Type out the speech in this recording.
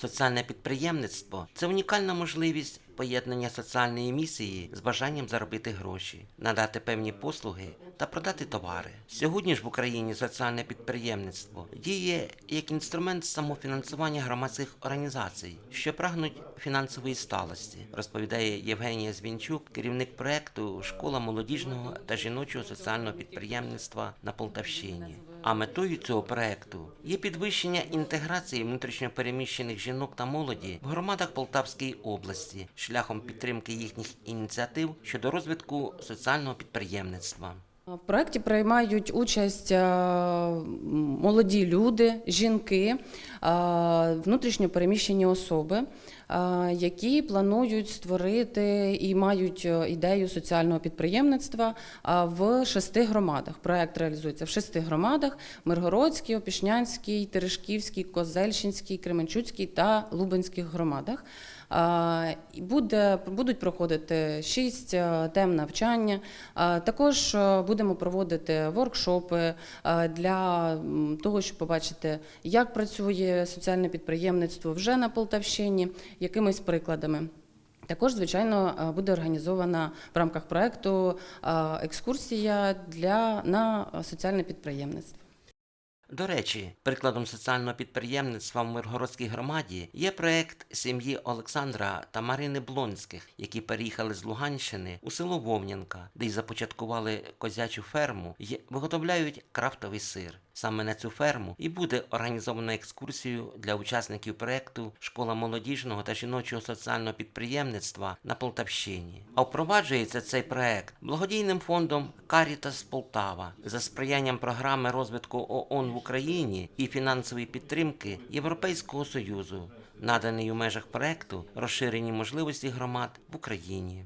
Соціальне підприємництво це унікальна можливість поєднання соціальної місії з бажанням заробити гроші, надати певні послуги та продати товари. Сьогодні ж в Україні соціальне підприємництво діє як інструмент самофінансування громадських організацій, що прагнуть фінансової сталості, розповідає Євгенія Звінчук, керівник проекту Школа молодіжного та жіночого соціального підприємництва на Полтавщині. А метою цього проекту є підвищення інтеграції внутрішньопереміщених жінок та молоді в громадах Полтавської області шляхом підтримки їхніх ініціатив щодо розвитку соціального підприємництва. В проєкті приймають участь е, молоді люди, жінки, е, внутрішньо переміщені особи, які планують створити і мають е, ідею соціального підприємництва в шести громадах. Проєкт реалізується в шести громадах: Миргородській, Опішнянській, Терешківській, Козельщинській, Кременчуцькій та Лубенських громадах. Буде, будуть проходити шість е, тем навчання. Також е, будемо проводити воркшопи для того, щоб побачити, як працює соціальне підприємництво вже на Полтавщині, якимись прикладами. Також, звичайно, е, буде організована в рамках проекту е, екскурсія для на соціальне підприємництво. До речі, прикладом соціального підприємництва в Миргородській громаді є проект сім'ї Олександра та Марини Блонських, які переїхали з Луганщини у село Вовнянка, де й започаткували козячу ферму і виготовляють крафтовий сир. Саме на цю ферму і буде організовано екскурсію для учасників проекту Школа молодіжного та жіночого соціального підприємництва на Полтавщині. А впроваджується цей проект благодійним фондом Карітас Полтава за сприянням програми розвитку ООН в Україні і фінансової підтримки Європейського Союзу, наданий у межах проекту розширені можливості громад в Україні.